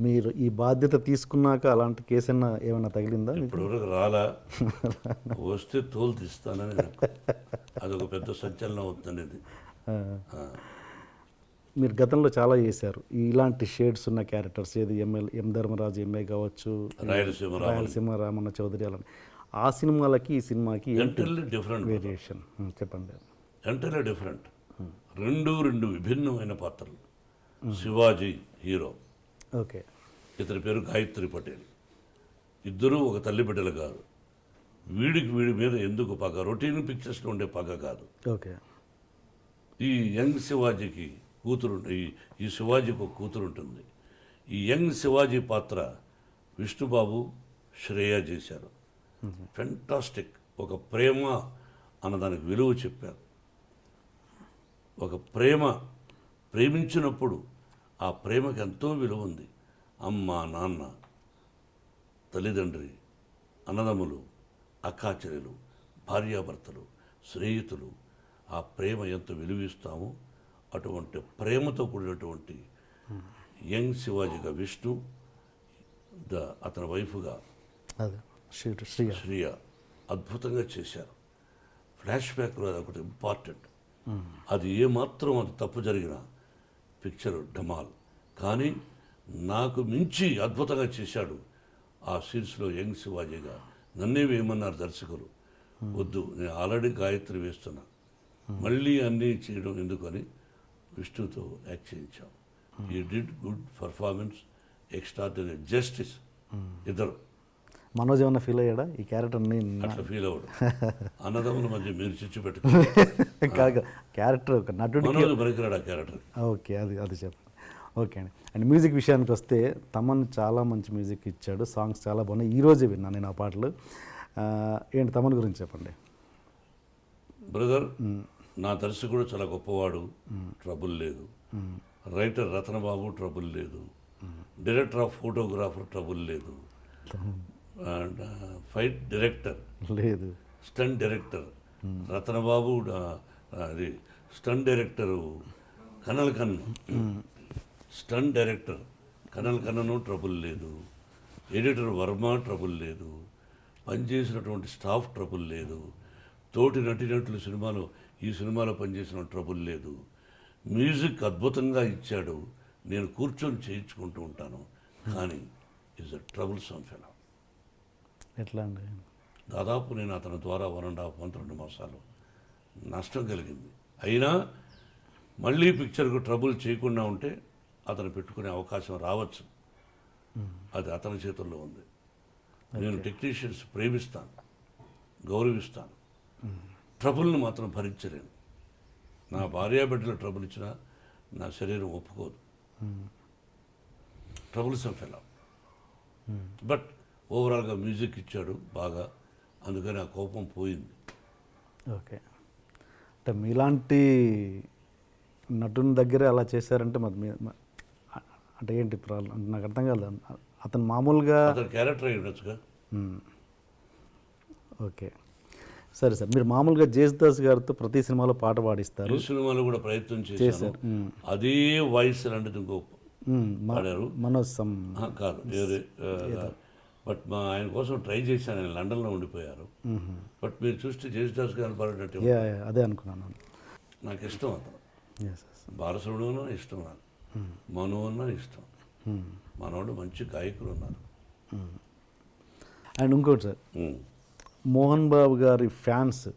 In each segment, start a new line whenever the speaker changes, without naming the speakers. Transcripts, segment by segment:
మీరు ఈ బాధ్యత తీసుకున్నాక అలాంటి కేసు అయినా ఏమైనా తగిలిందా?
ఇప్పటివరకు రాలా. వస్తే తోలు తీస్తానని. అదొక పెద్ద సంచలనం
ఆ. మీరు గతంలో చాలా చేశారు. ఇలాంటి షేడ్స్ ఉన్న క్యారెక్టర్స్ ఏది? ఎంఎల్ ఎం ధర్మరాజు ఎంఏ కావచ్చు
రాయలసీమ
రాయలసీమ రామన్న చౌదరి అలా. ఆ సినిమాలకి ఈ సినిమాకి
ఎంటర్లీ డిఫరెంట్
వేరియేషన్ చెప్పండి.
ఎంటర్లీ డిఫరెంట్ రెండు రెండు విభిన్నమైన పాత్రలు. శివాజీ హీరో.
ఓకే.
ఇతని పేరు గాయత్రి పటేల్. ఇద్దరూ ఒక తల్లి బిడ్డలు కాదు. వీడికి వీడి మీద ఎందుకు పగ? రొటీన్ పిక్చర్స్లో ఉండే పగ కాదు.
ఓకే.
ఈ యంగ్ శివాజీకి కూతురు ఈ ఈ శివాజీకి ఒక కూతురు ఉంటుంది. ఈ యంగ్ శివాజీ పాత్ర విష్ణుబాబు శ్రేయ చేశారు. ఫెంటాస్టిక్ ఒక ప్రేమ అన్నదానికి విలువ చెప్పారు. ఒక ప్రేమ ప్రేమించినప్పుడు ఆ ప్రేమకి ఎంతో విలువ ఉంది. అమ్మ నాన్న తల్లిదండ్రి అన్నదమ్ములు అక్కాచెల్లెలు భార్యాభర్తలు స్నేహితులు ఆ ప్రేమ ఎంత విలువిస్తామో అటువంటి ప్రేమతో కూడినటువంటి యంగ్ శివాజీగా విష్ణు ద అతని వైఫ్గా
అదే శ్రీ శ్రీయ.
శ్రీయ అద్భుతంగా చేశారు. ఫ్లాష్ బ్యాక్లో అది ఒకటి ఇంపార్టెంట్. అది ఏమాత్రం అది తప్పు జరిగినా పిక్చర్ డమాల్ కానీ నాకు మించి అద్భుతంగా చేశాడు ఆ సీన్స్లో యంగ్ శివాజీగా నన్నే వేయమన్నారు దర్శకులు. వద్దు నేను ఆల్రెడీ గాయత్రి వేస్తున్నా. మళ్ళీ అన్నీ చేయడం ఎందుకని విష్ణుతో యాక్ట్ చేయించాం. He did good performance extraordinary justice ఇద్దరు.
మనోజ్ ఏమన్నా ఫీల్ అయ్యాడా? ఈ క్యారెక్టర్ని
అట్లా ఫీల్ అవ్వడం. అన్నదమ్ముల మధ్య మీరు చిచ్చు పెట్టుకుని
కాదు క్యారెక్టర్ ఒక
ఆ క్యారెక్టర్
ఓకే అది అది చెప్పండి ఓకే అండి. అండ్ మ్యూజిక్ విషయానికి వస్తే తమన్ చాలా మంచి మ్యూజిక్ ఇచ్చాడు. సాంగ్స్ చాలా బాగున్నాయి. ఈ రోజే విన్నాను నేను ఆ పాటలు. ఏంటి తమన్ గురించి చెప్పండి.
బ్రదర్ నా దర్శకుడు చాలా గొప్పవాడు. ట్రబుల్ లేదు. రైటర్ రతనబాబు ట్రబుల్ లేదు. డైరెక్టర్ ఆఫ్ ఫోటోగ్రాఫర్ ట్రబుల్ లేదు. Fight director.
లేదు.
Stunt director. రతనబాబు అది stunt director Kanal Kannan stunt director. Kanal కన్నను trouble లేదు. ఎడిటర్ వర్మ ట్రబుల్ లేదు. పనిచేసినటువంటి స్టాఫ్ ట్రబుల్ లేదు. తోటి నటినట్లు సినిమాలో ఈ సినిమాలో పనిచేసిన ట్రబుల్ లేదు. మ్యూజిక్ అద్భుతంగా ఇచ్చాడు. నేను కూర్చొని చేయించుకుంటూ ఉంటాను. కానీ is a troublesome fellow.
ఎట్లా అండి?
దాదాపు నేను అతని ద్వారా వన్ అండ్ హాఫ్ మంత్ రెండు మాసాలు నష్టం కలిగింది. అయినా మళ్ళీ పిక్చర్కు ట్రబుల్ చేయకుండా ఉంటే అతను పెట్టుకునే అవకాశం రావచ్చు. అది అతని చేతుల్లో ఉంది. నేను టెక్నీషియన్స్ ప్రేమిస్తాను గౌరవిస్తాను. ట్రబుల్ని మాత్రం భరించలేను. నా భార్యా బిడ్డలు ట్రబుల్ ఇచ్చినా నా శరీరం ఒప్పుకోదు. ట్రబుల్స్ ఫెలో బట్ ఓవరాల్గా మ్యూజిక్ ఇచ్చాడు బాగా. అందుకని ఆ కోపం పోయింది.
ఓకే. అంటే మీలాంటి నటుని దగ్గర అలా చేశారంటే మరి అంటే ఏంటి ప్రాబ్లం అంటే నాకు అర్థం కాలేదు. అతను మామూలుగా
అతని క్యారెక్టర్ ఉండొచ్చుగా.
ఓకే. సరే సార్. మీరు మామూలుగా జేసుదాస్ గారితో ప్రతి సినిమాలో పాట పాడిస్తారు.
ఈ సినిమాలో కూడా ప్రయత్నం
చేశారు.
అదే వాయిస్ లాంటిది ఇంకో పాడారు.
మనోజ్ సమ్
కాదు. బట్ మా ఆయన కోసం ట్రై చేశాను ఆయన లండన్లో ఉండిపోయారు. బట్ మీరు చూస్తే జేసుదాస్ గారు
యా, అదే అనుకున్నాను.
నాకు ఇష్టం అతను. బాలసుబ్రహ్మణ్యం అన్నా ఇష్టం నాకు. మను అన్నా ఇష్టం. మనోడు మంచి గాయకులు ఉన్నారు.
అండ్ ఇంకోటి సార్. మోహన్ బాబు గారి ఫ్యాన్స్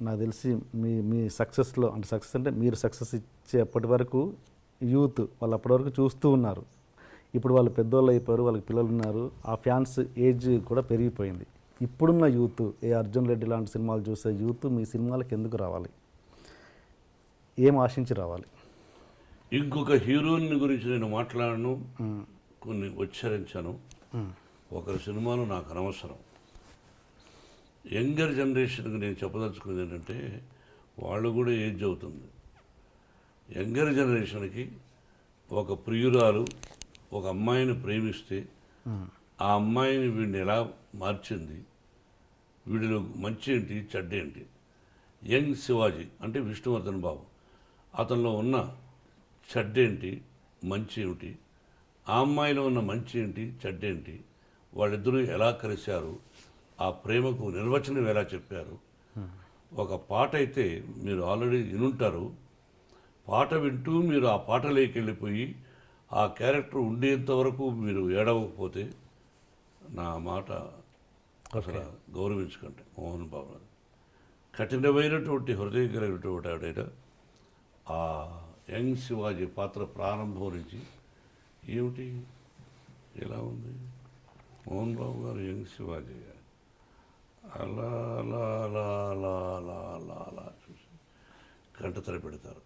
నాకు తెలిసి మీ మీ సక్సెస్లో అంటే సక్సెస్ అంటే మీరు సక్సెస్ ఇచ్చేప్పటి వరకు యూత్ వాళ్ళు అప్పటి వరకు చూస్తూ ఉన్నారు. ఇప్పుడు వాళ్ళు పెద్దోళ్ళు అయిపోయారు వాళ్ళకి పిల్లలు ఉన్నారు ఆ ఫ్యాన్స్ ఏజ్ కూడా పెరిగిపోయింది. ఇప్పుడున్న యూత్ ఏ అర్జున్ రెడ్డి లాంటి సినిమాలు చూసే యూత్ మీ సినిమాలకు ఎందుకు రావాలి? ఏం ఆశించి రావాలి?
ఇంకొక హీరోయిన్ గురించి నేను మాట్లాడను కొన్ని ఉచ్చరించాను. ఒకరి సినిమాలు నాకు అనవసరం. యంగర్ జనరేషన్కి నేను చెప్పదలుచుకున్నది ఏంటంటే వాళ్ళు కూడా ఏజ్ అవుతుంది. యంగర్ జనరేషన్కి ఒక ప్రియురాలు ఒక అమ్మాయిని ప్రేమిస్తే ఆ అమ్మాయిని వీడిని ఎలా మార్చింది? వీడిలో మంచి ఏంటి చెడ్డ ఏంటి? యంగ్ శివాజీ అంటే విష్ణువర్ధన్ బాబు అతనిలో ఉన్న చెడ్డేంటి మంచి ఏమిటి? ఆ అమ్మాయిలో ఉన్న మంచి ఏంటి చెడ్డేంటి వాళ్ళిద్దరూ ఎలా కలిశారు? ఆ ప్రేమకు నిర్వచనం ఎలా చెప్పారు? ఒక పాట అయితే మీరు ఆల్రెడీ వినుంటారు. పాట వింటూ మీరు ఆ పాటలోకి వెళ్ళిపోయి ఆ క్యారెక్టర్ ఉండేంత వరకు మీరు ఏడవకపోతే నా మాట అసలు గౌరవించకండి మోహన్ బాబు. గారు. కఠినమైనటువంటి హృదయం కలిగినటువంటి ఆవిడ ఆ యంగ్ శివాజీ పాత్ర ప్రారంభం నుంచి ఏమిటి? ఎలా ఉంది? మోహన్ బాబు గారు యంగ్ శివాజీ. గారు అలా అలా అలా అలా అలా అలా అలా చూసి గంట తర పెడతారు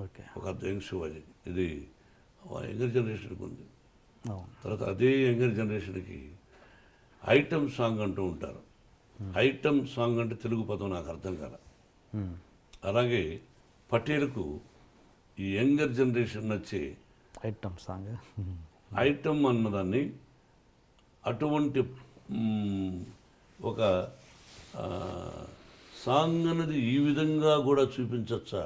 ఓకే.
ఒక యంగ్ శివాజీ. ఇది యంగర్ జనరేషన్కి ఉంది. తర్వాత అదే యంగర్ జనరేషన్కి ఐటమ్ సాంగ్ అంటూ ఉంటారు. ఐటమ్ సాంగ్ అంటే తెలుగు పదం నాకు అర్థం కాల. అలాగే పటేల్కు ఈ యంగర్ జనరేషన్ నచ్చే
ఐటమ్ సాంగ్
ఐటమ్ అన్నదాన్ని అటువంటి ఒక సాంగ్ అన్నది ఈ విధంగా కూడా చూపించచ్చా.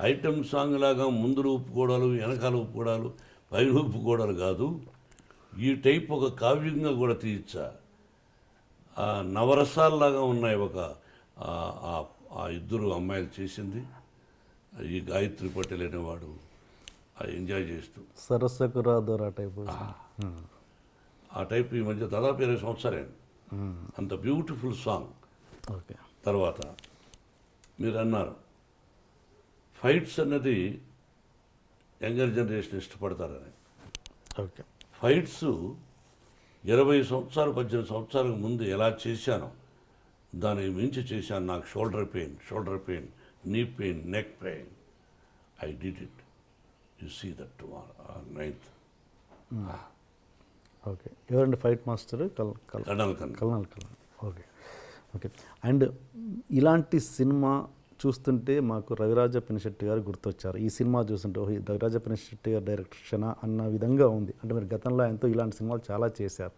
ఐటమ్ సాంగ్ లాగా ముందు ఒప్పుకోవడాలు వెనకాల ఒప్పుకోవడాలు పైన ఒప్పుకోవడాలు కాదు. ఈ టైప్ ఒక కావ్యంగా కూడా తీయచ్చా? ఆ నవరసాల్లాగా ఉన్నాయి ఒక ఆ- ఆ- ఆ ఇద్దరు అమ్మాయిలు చేసింది. ఈ గాయత్రి పటేల్ అనేవాడు ఆ ఎంజాయ్ చేస్తూ.
సరస్సుకు రాదోరా టైపు. మ్మ్.
ఆ టైప్ ఈ మధ్య దాదాపు ఇరవై సంవత్సరాలు. అంత బ్యూటిఫుల్ సాంగ్.
ఓకే.
తర్వాత మీరు అన్నారు ఫైట్స్ అన్నది యంగర్ జనరేషన్ ఇష్టపడతారని.
ఓకే.
ఫైట్స్ ఇరవై సంవత్సరాలు పద్దెనిమిది సంవత్సరాలకు ముందు ఎలా చేశానో దానికి మించి చేశాను. నాకు shoulder pain shoulder pain knee pain neck pain I did it you see that tomorrow ninth
okay ఎవరండి ఫైట్ మాస్టర్? కల్ కల్ కల్నాల్ కల్నాల్. ఓకే ఓకే అండ్ ఇలాంటి సినిమా చూస్తుంటే మాకు రవిరాజ పినిశెట్టి గారు గుర్తొచ్చారు. ఈ సినిమా చూస్తుంటే ఓహో, రవిరాజ పినిశెట్టి గారి డైరెక్షన్ అన్న విధంగా ఉంది. అంటే మీరు గతంలో ఆయనతో ఇలాంటి సినిమాలు చాలా చేశారు.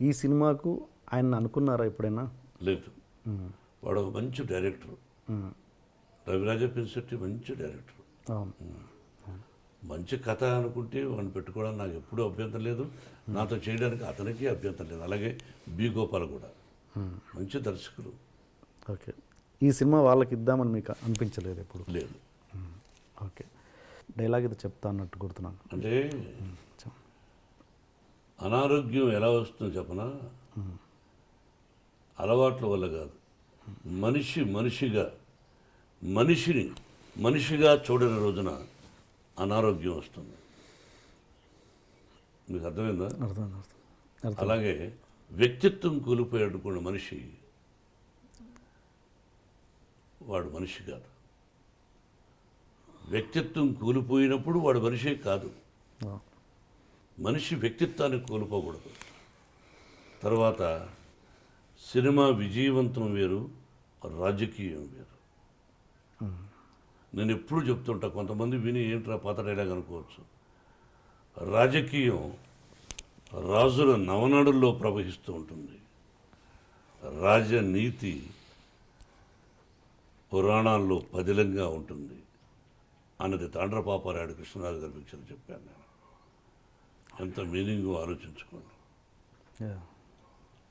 ఈ సినిమాకు ఆయన అనుకున్నారా ఎప్పుడైనా?
లేదు. వాడు ఒక మంచి డైరెక్టర్. రవిరాజ పిన్సెట్టి మంచి డైరెక్టర్. మంచి కథ అనుకుంటే వాడిని పెట్టుకోవడానికి నాకు ఎప్పుడూ అభ్యంతరం లేదు. నాతో చేయడానికి అతనికి అభ్యంతరం లేదు. అలాగే బి గోపాల్ కూడా. మంచి దర్శకులు.
ఓకే. ఈ సినిమా వాళ్ళకి ఇద్దామని మీకు అనిపించలేదు ఎప్పుడు?
లేదు.
ఓకే. డైలాగ్ ఇది చెప్తా అన్నట్టు గుర్తున్నాను.
అంటే అనారోగ్యం ఎలా వస్తుందో చెప్పనా? అలవాట్ల వల్ల కాదు. మనిషి మనిషిగా మనిషిని మనిషిగా చూడని రోజున అనారోగ్యం వస్తుంది. మీకు అర్థమైందా?
అర్థం అర్థం అర్థం
అలాగే వ్యక్తిత్వం కోల్పోయాడుకున్న మనిషి వాడు మనిషి కాదు. వ్యక్తిత్వం కోల్పోయినప్పుడు వాడు మనిషే కాదు. మనిషి వ్యక్తిత్వాన్ని కోల్పోకూడదు. తర్వాత సినిమా విజయవంతం వేరు రాజకీయం వేరు. నేను ఎప్పుడు చెప్తుంటా కొంతమంది విని ఏంట్రా పాత డైలాగ్ అనుకోవచ్చు. రాజకీయం రాజుల నవనాడుల్లో ప్రవహిస్తూ ఉంటుంది. రాజనీతి పురాణాల్లో పదిలంగా ఉంటుంది. అన్నది తాండ్రపాపారాయుడు కృష్ణరాజు గారి పిక్చర్ చెప్పాను నేను. ఎంత మీనింగ్ ఆలోచించుకోండి.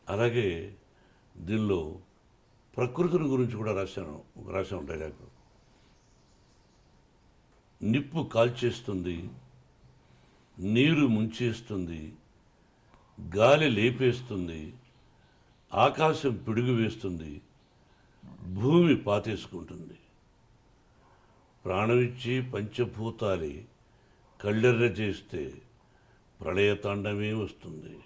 అలాగే దీనిలో ప్రకృతిని గురించి కూడా రాశాను ఒక రాశాను డైలాగ్. నిప్పు కాల్చేస్తుంది నీరు ముంచేస్తుంది గాలి లేపేస్తుంది ఆకాశం పిడుగు వేస్తుంది భూమి పాతేసుకుంటుంది. ప్రాణమిచ్చి పంచభూతాలి కళ్ళెర్ర చేస్తే ప్రళయతాండమే వస్తుంది.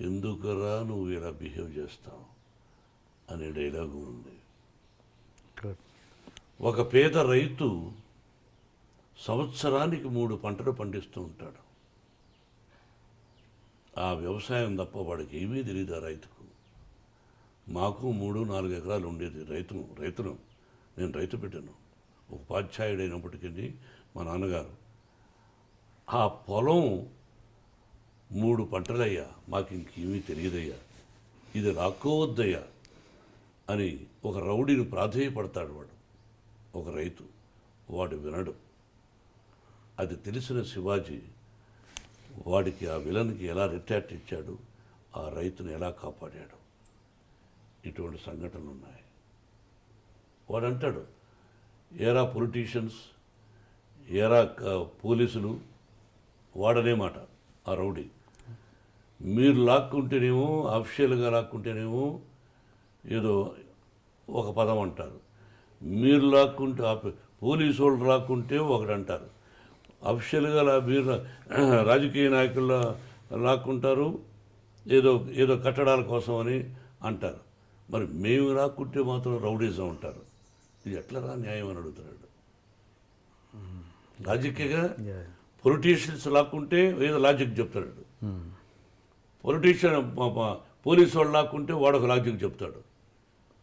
ఎందుకురా నువ్వు ఇలా బిహేవ్ చేస్తావు? అనే డైలాగు ఉంది. ఒక పేద రైతు సంవత్సరానికి మూడు పంటలు పండిస్తూ ఉంటాడు. ఆ వ్యవసాయం తప్ప వాడికి ఏమీ తెలియదు ఆ రైతుకు? మాకు మూడు నాలుగు ఎకరాలు ఉండేది రైతును రైతును. నేను రైతు పెట్టాను ఉపాధ్యాయుడైనప్పటికీ మా నాన్నగారు. ఆ పొలం మూడు పంటలయ్యా మాకు ఇంకేమీ తెలియదయ్యా. ఇది రాకోవద్దయ్యా అని ఒక రౌడీని ప్రాధేయపడతాడు వాడు ఒక రైతు. వాడు వినడు. అది తెలిసిన శివాజీ వాడికి ఆ విలన్కి ఎలా రిటాక్ట్ ఇచ్చాడు ఆ రైతుని ఎలా కాపాడాడు. ఇటువంటి సంఘటనలు ఉన్నాయి వాడు అంటాడు ఏరా పొలిటీషియన్స్ ఏరా పోలీసులు వాడనే మాట ఆ రౌడీ. మీరు లాక్కుంటేనేమో అఫిషియల్గా లాక్కుంటేనేమో ఏదో ఒక పదం అంటారు. మీరు లాక్కుంటే పోలీసు వాళ్ళు లాక్కుంటే ఒకటి అంటారు అఫిషియల్గా మీరు రాజకీయ నాయకుల లాక్కుంటారు ఏదో ఏదో కట్టడాల కోసం అని అంటారు. మరి మేము లాక్కుంటే మాత్రం రౌడీజం అంటారు. ఇది ఎట్లా రా న్యాయం అని అడుగుతున్నాడు. రాజకీయంగా. పొలిటీషియన్స్ లాక్కుంటే ఏదో లాజిక్ చెప్తాడు. పొలిటీషియన్ పోలీసు వాళ్ళు లాక్కుంటే వాడు ఒక లాజిక్ చెప్తాడు.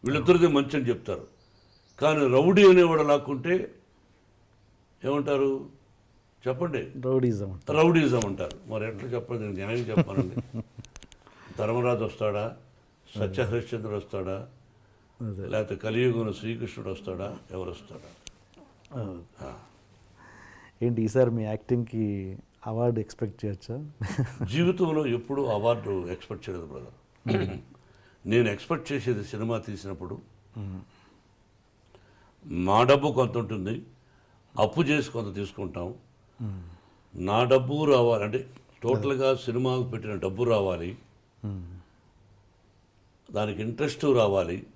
వీళ్ళిద్దరిది మంచి అని చెప్తారు. కానీ రౌడీ అనేవాడు లాక్కుంటే ఏమంటారు? చెప్పండి.
రౌడీజం
రౌడీజం అంటారు. మరి ఎట్లా చెప్పండి నేను న్యాయం చెప్పానండి ధర్మరాజు వస్తాడా? సత్యహరిశ్చంద్రుడు వస్తాడా?
అదే.
లేకపోతే కలియుగంలో శ్రీకృష్ణుడు వస్తాడా? ఎవరు వస్తాడా?
ఏంటి ఈసారి మీ యాక్టింగ్కి అవార్డు ఎక్స్పెక్ట్ చేయొచ్చా?
జీవితంలో ఎప్పుడూ అవార్డు ఎక్స్పెక్ట్ చేయలేదు బ్రదర్. నేను ఎక్స్పెక్ట్ చేసేది సినిమా తీసినప్పుడు మా డబ్బు కొంత ఉంటుంది అప్పు చేసి కొంత తీసుకుంటాం. నా డబ్బు రావాలి అంటే టోటల్గా సినిమాకు పెట్టిన డబ్బు రావాలి. దానికి ఇంట్రెస్టు రావాలి.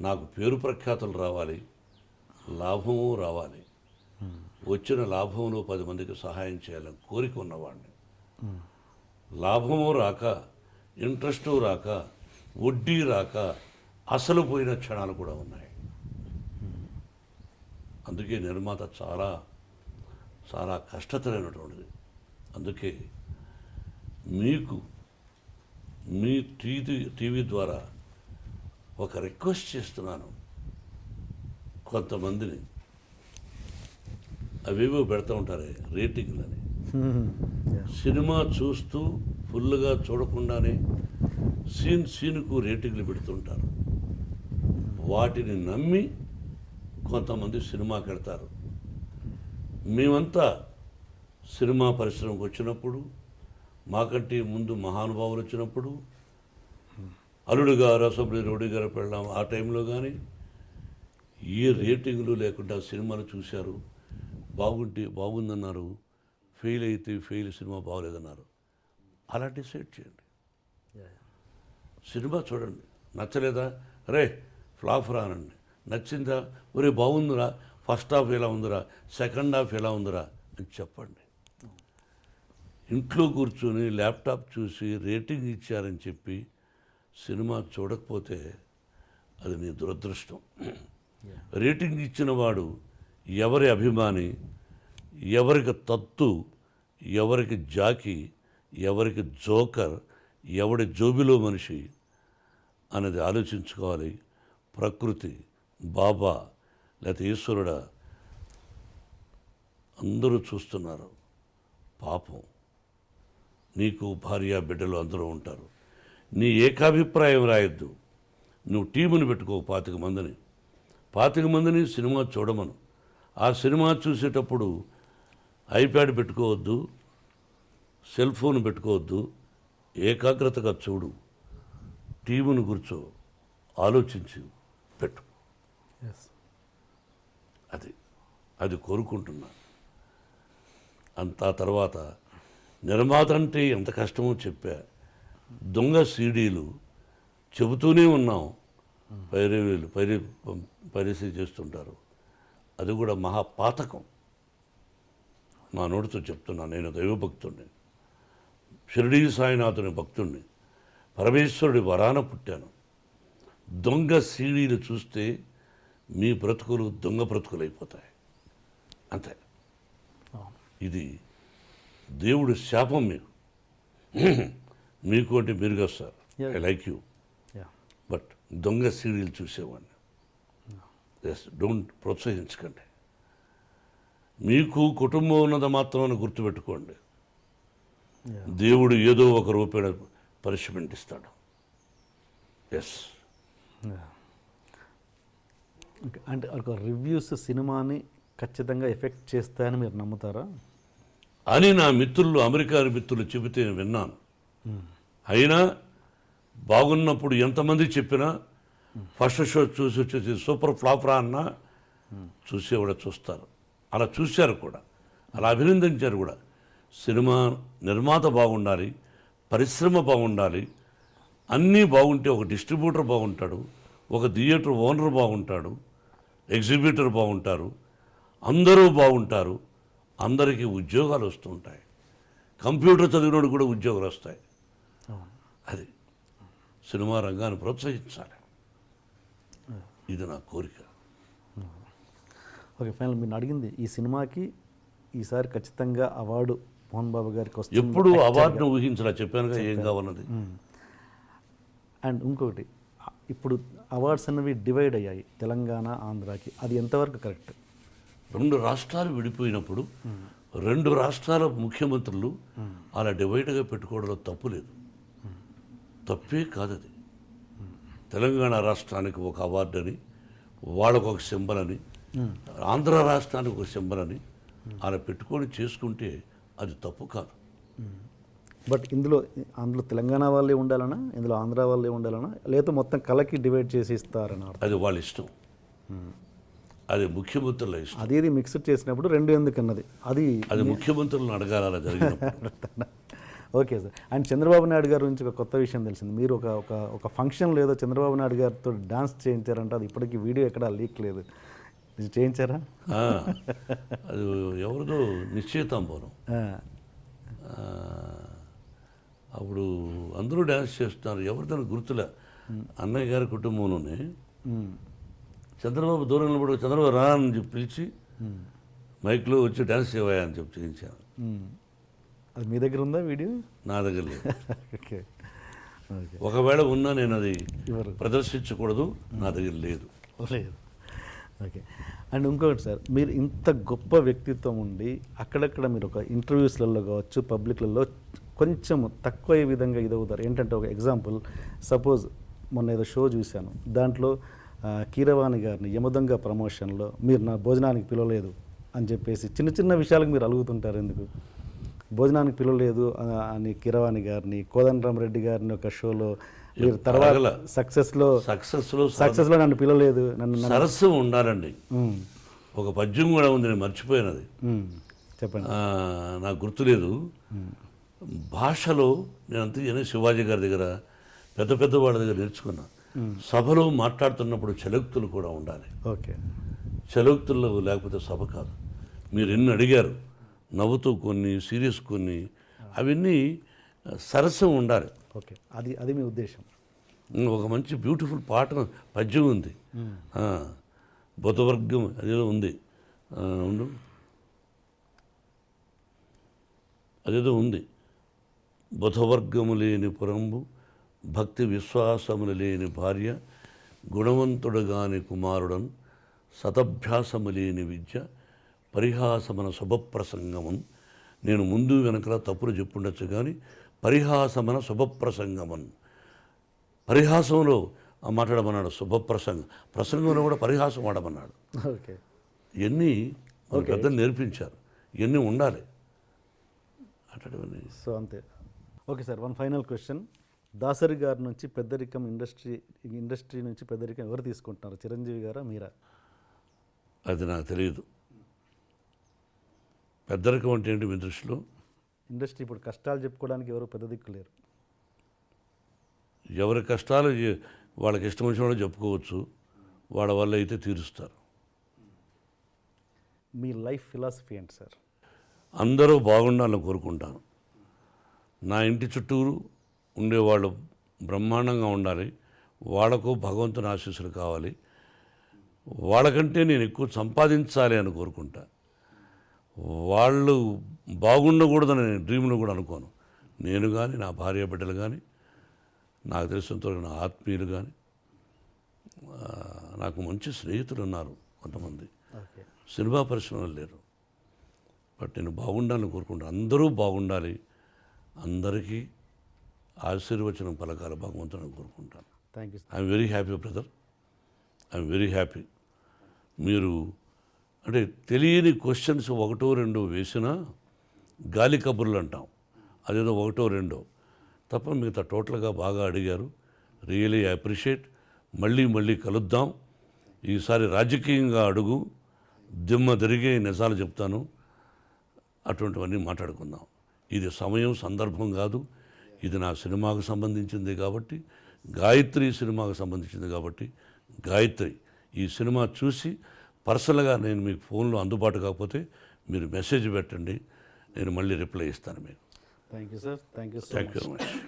నాకు పేరు ప్రఖ్యాతులు రావాలి. లాభము రావాలి. వచ్చిన లాభమును పది మందికి సహాయం చేయాలని కోరిక ఉన్నవాడిని లాభము రాక ఇంట్రెస్ట్ రాక వడ్డీ రాక అసలు పోయిన క్షణాలు కూడా ఉన్నాయి. అందుకే నిర్మాత చాలా చాలా కష్టతరమైనటువంటిది. అందుకే మీకు మీ టీవీ టీవీ ద్వారా ఒక రిక్వెస్ట్ చేస్తున్నాను కొంతమందిని. అవేవో పెడతా ఉంటారే రేటింగ్లని.
Yeah.
సినిమా చూస్తూ ఫుల్గా చూడకుండానే సీన్ సీన్కు రేటింగ్లు పెడుతుంటారు వాటిని నమ్మి కొంతమంది సినిమాకి వెళ్తారు మేమంతా సినిమా పరిశ్రమకు వచ్చినప్పుడు మాకంటే ముందు మహానుభావులు వచ్చినప్పుడు అల్లుడు గారు పెళ్ళాం ఆ టైంలో కానీ ఏ రేటింగ్లు లేకుండా సినిమాలు చూశారు. బాగుంటే బాగుందన్నారు. ఫెయిల్ అయితే ఫెయిల్ సినిమా బాగలేదన్నారు. అలా డిసైడ్ చేయండి. సినిమా చూడండి. నచ్చలేదా? రే ఫ్లాప్ రానండి నచ్చిందా? ఒరే బాగుందిరా. ఫస్ట్ హాఫ్ ఎలా ఉందిరా? సెకండ్ హాఫ్ ఎలా ఉందిరా? అని చెప్పండి. ఇంట్లో కూర్చొని ల్యాప్టాప్ చూసి రేటింగ్ ఇచ్చారని చెప్పి సినిమా చూడకపోతే అది నీ దురదృష్టం. రేటింగ్ ఇచ్చిన వాడు ఎవరి అభిమాని ఎవరికి తత్తు ఎవరికి జాకి ఎవరికి జోకర్ ఎవడి జోబిలో మనిషి అనేది ఆలోచించుకోవాలి. ప్రకృతి బాబా లేకపోతే ఈశ్వరుడా అందరూ చూస్తున్నారు. పాపం. నీకు భార్య బిడ్డలు అందరూ ఉంటారు. నీ ఏకాభిప్రాయం రాయొద్దు. నువ్వు టీముని పెట్టుకో పాతిక మందిని. పాతిక మందిని సినిమా చూడమను. ఆ సినిమా చూసేటప్పుడు ఐప్యాడ్ పెట్టుకోవద్దు సెల్ ఫోన్ పెట్టుకోవద్దు ఏకాగ్రతగా చూడు. టీమును కూర్చో ఆలోచించి పెట్టు. అది అది కోరుకుంటున్నా. అంత తర్వాత నిర్మాత అంటే ఎంత కష్టమో చెప్పా. దొంగ సీడీలు చెబుతూనే ఉన్నాం. పైరవీలు పైరి పైరసీ చేస్తుంటారు. అది కూడా మహాపాతకం. నా నోటితో చెప్తున్నా నేను దైవభక్తుడిని షిరిడీ సాయినాథుని భక్తుడిని పరమేశ్వరుడి వరాన పుట్టాను. దొంగ సీడీలు చూస్తే మీ బ్రతుకులు దొంగ బ్రతుకులు అయిపోతాయి అంతే ఇది దేవుడి శాపం మీకు. మీకు అంటే మీరుగా sir. I like you
ya
but దొంగ సీరియల్ చూసేవాడిని. ఎస్ డోంట్ ప్రోత్సహించకండి. మీకు కుటుంబం ఉన్నది మాత్రమే గుర్తుపెట్టుకోండి. దేవుడు ఏదో ఒక రూపేణ పనిష్మెంట్ ఇస్తాడు. ఎస్
అంటే ఒక రివ్యూస్ సినిమాని ఖచ్చితంగా ఎఫెక్ట్ చేస్తాయని మీరు నమ్ముతారా?
అని నా మిత్రులు అమెరికా మిత్రులు చెబితే నేను విన్నాను. అయినా బాగున్నప్పుడు ఎంతమంది చెప్పినా ఫస్ట్ షో చూసి వచ్చేసి సూపర్ ఫ్లాప్రా అన్న అన్నా చూసే కూడా చూస్తారు. అలా చూశారు కూడా. అలా అభినందించారు కూడా. సినిమా నిర్మాత బాగుండాలి పరిశ్రమ బాగుండాలి అన్నీ బాగుంటే ఒక డిస్ట్రిబ్యూటర్ బాగుంటాడు ఒక థియేటర్ ఓనర్ బాగుంటాడు ఎగ్జిబిటర్ బాగుంటారు అందరూ బాగుంటారు. అందరికీ ఉద్యోగాలు వస్తుంటాయి. కంప్యూటర్ చదివినోడు కూడా ఉద్యోగాలు వస్తాయి. అది సినిమా రంగాన్ని ప్రోత్సహించాలి. ఇది నా కోరిక.
ఓకే ఫైనల్ మీరు అడిగింది ఈ సినిమాకి ఈసారి ఖచ్చితంగా అవార్డు మోహన్ బాబు గారికి వస్తుంది.
ఎప్పుడు అవార్డును ఊహించలా చెప్పానుగా ఏం కావాలన్నది.
అండ్ ఇంకొకటి ఇప్పుడు అవార్డ్స్ అనేవి డివైడ్ అయ్యాయి తెలంగాణ ఆంధ్రాకి. అది ఎంతవరకు కరెక్ట్?
రెండు రాష్ట్రాలు విడిపోయినప్పుడు రెండు రాష్ట్రాల ముఖ్యమంత్రులు అలా డివైడ్గా పెట్టుకోవడంలో తప్పు లేదు. తప్పే కాదు అది తెలంగాణ రాష్ట్రానికి ఒక అవార్డు అని వాళ్ళకు ఒక సింబల్ అని ఆంధ్ర రాష్ట్రానికి ఒక సింబల్ అని అలా పెట్టుకొని చేసుకుంటే అది తప్పు కాదు.
బట్ ఇందులో అందులో తెలంగాణ వాళ్ళే ఉండాలనా ఇందులో ఆంధ్ర వాళ్ళే ఉండాలనా లేదా మొత్తం కలకి డివైడ్ చేసి ఇస్తారని అర్థం.
అది వాళ్ళ ఇష్టం. అది ముఖ్యమంత్రుల ఇష్టం.
అది ఇది మిక్స్డ్ చేసినప్పుడు రెండు ఎందుకన్నది అది
అది ముఖ్యమంత్రులను అడగాలి అలా జరిగినప్పుడు.
Okay sir. And Chandrababu Naidu గారి గురించి ఒక కొత్త విషయం తెలిసింది. మీరు ఒక ఒక ఒక ఫంక్షన్లో ఏదో చంద్రబాబు నాయుడు గారితో డాన్స్ చేయించారంటే అది ఇప్పటికీ వీడియో ఎక్కడా లీక్ లేదు. ఇది చేయించారా?
అది ఎవరిదో నిశ్చయితాంబరం
ఆ,
ఆ, అప్పుడు అందరూ డ్యాన్స్ చేస్తున్నారు. ఎవరిదని గుర్తులే. అన్నయ్య గారి కుటుంబంలోనే చంద్రబాబు దూరం నిలబడి చంద్రబాబు రా అని చెప్పి పిలిచి మైక్లో వచ్చి డ్యాన్స్ చేయవా అని చెప్పి చేయించాను.
ఉమ్. అది మీ దగ్గర ఉందా వీడియో?
నా దగ్గర లేదు.
ఓకే.
ఒకవేళ ఉన్నా నేను అది ప్రదర్శించకూడదు నా దగ్గర లేదు.
లేదు. ఓకే. అండ్ ఇంకొకటి సార్ మీరు ఇంత గొప్ప వ్యక్తిత్వం ఉండి అక్కడక్కడ మీరు ఒక ఇంటర్వ్యూస్లలో కావచ్చు పబ్లిక్లలో కొంచెం తక్కువ విధంగా ఇదవుతారు. ఏంటంటే ఒక ఎగ్జాంపుల్ సపోజ్ మొన్న ఏదో షో చూశాను. దాంట్లో కీరవాణి గారిని యమదొంగ ప్రమోషన్లో మీరు నా భోజనానికి పిలవలేదు అని చెప్పేసి చిన్న చిన్న విషయాలకు మీరు అలుగుతుంటారు ఎందుకు? భోజనానికి పిలవలేదు అని కీరవాణి గారిని కోదండరామ్ రెడ్డి గారిని ఒక షోలో మీరు తర్వాత. సక్సెస్లో
సక్సెస్లో
సక్సెస్లో నన్ను పిలవలేదు నన్ను
సరస్సు ఉండాలండి. ఒక పద్యం కూడా ఉంది నేను మర్చిపోయినది.
చెప్పండి.
నాకు గుర్తులేదు. భాషలో నేను అంతే శివాజీ గారి దగ్గర పెద్ద పెద్ద వాళ్ళ దగ్గర నేర్చుకున్నా. సభలో మాట్లాడుతున్నప్పుడు చలోక్తులు కూడా ఉండాలి.
ఓకే.
చలోక్తుల్లో లేకపోతే సభ కాదు. మీరు ఎన్ని అడిగారు నవ్వుతూ కొన్ని సీరియస్ కొన్ని అవన్నీ సరస్సం ఉండాలి.
ఓకే. అది అది మీ ఉద్దేశం.
ఒక మంచి బ్యూటిఫుల్ పాట పద్యం ఉంది. బుధవర్గం అదేదో ఉంది. ఉండు. అదేదో ఉంది. బుధవర్గము లేని పురంబు భక్తి విశ్వాసములు లేని భార్య గుణవంతుడుగాని కుమారుడన్ సతభ్యాసము లేని విద్య పరిహాసమన శుభప్రసంగమన్. నేను ముందు వెనకల తప్పులు చెప్పుండొచ్చు కానీ పరిహాసమన శుభప్రసంగమన్. పరిహాసంలో ఆ మాట్లాడమన్నాడు శుభప్రసంగం ప్రసంగంలో కూడా పరిహాసం వాడమన్నాడు.
ఓకే.
ఇవన్నీ మన పెద్దలు నేర్పించారు ఇవన్నీ ఉండాలి. అట్లాంటివన్నీ
సో అంతే. Okay sir one final question. Dasari గారి నుంచి పెద్దరికం ఇండస్ట్రీ ఇండస్ట్రీ నుంచి పెద్దరికం ఎవరు తీసుకుంటున్నారు? చిరంజీవి గారా మీరా?
అది నాకు తెలియదు. పెద్దరికం అంటే ఏంటి మీ దృష్టిలో?
ఇండస్ట్రీ ఇప్పుడు కష్టాలు చెప్పుకోవడానికి ఎవరు పెద్ద దిక్కు లేరు.
ఎవరి కష్టాలు వాళ్ళకి ఇష్టం వచ్చిన వాళ్ళు చెప్పుకోవచ్చు. వాళ్ళ వల్ల అయితే తీరుస్తారు.
మీ లైఫ్ ఫిలాసఫీ ఏంటి సార్?
అందరూ బాగుండాలని కోరుకుంటాను. నా ఇంటి చుట్టూరు ఉండేవాళ్ళు బ్రహ్మాండంగా ఉండాలి. వాళ్ళకు భగవంతుని ఆశీస్సులు కావాలి. వాళ్ళకంటే నేను ఎక్కువ సంపాదించాలి అని కోరుకుంటా. వాళ్ళు బాగుండకూడదని నేను డ్రీమ్ను కూడా అనుకోను. నేను కానీ నా భార్య బిడ్డలు కానీ నాకు తెలిసినంతవరకు నా ఆత్మీయులు కానీ నాకు మంచి స్నేహితులు ఉన్నారు కొంతమంది. సినిమా పరిశ్రమలో లేరు. బట్ నేను బాగుండాలని కోరుకుంటాను అందరూ బాగుండాలి. అందరికీ ఆశీర్వచనం పలకాల భగవంతుని కోరుకుంటాను.
Thank you
I'm very happy brother I'm very happy మీరు అంటే తెలియని క్వశ్చన్స్ ఒకటో రెండో వేసినా గాలి కబుర్లు అంటాం. అదేదో ఒకటో రెండో. తప్ప మిగతా టోటల్గా బాగా అడిగారు. రియలీ అప్రిషియేట్ మళ్ళీ మళ్ళీ కలుద్దాం. ఈసారి రాజకీయంగా అడుగు. దిమ్మ తిరిగే నిజాలు చెప్తాను. అటువంటివన్నీ మాట్లాడుకుందాం. ఇది సమయం సందర్భం కాదు. ఇది నా సినిమాకు సంబంధించింది కాబట్టి గాయత్రి సినిమాకు సంబంధించింది కాబట్టి గాయత్రి ఈ సినిమా చూసి పర్సనల్గా నేను మీకు ఫోన్లో అందుబాటు కాకపోతే మీరు మెసేజ్ పెట్టండి నేను మళ్ళీ రిప్లై ఇస్తాను మీకు.
Thank you sir thank you
thank you very much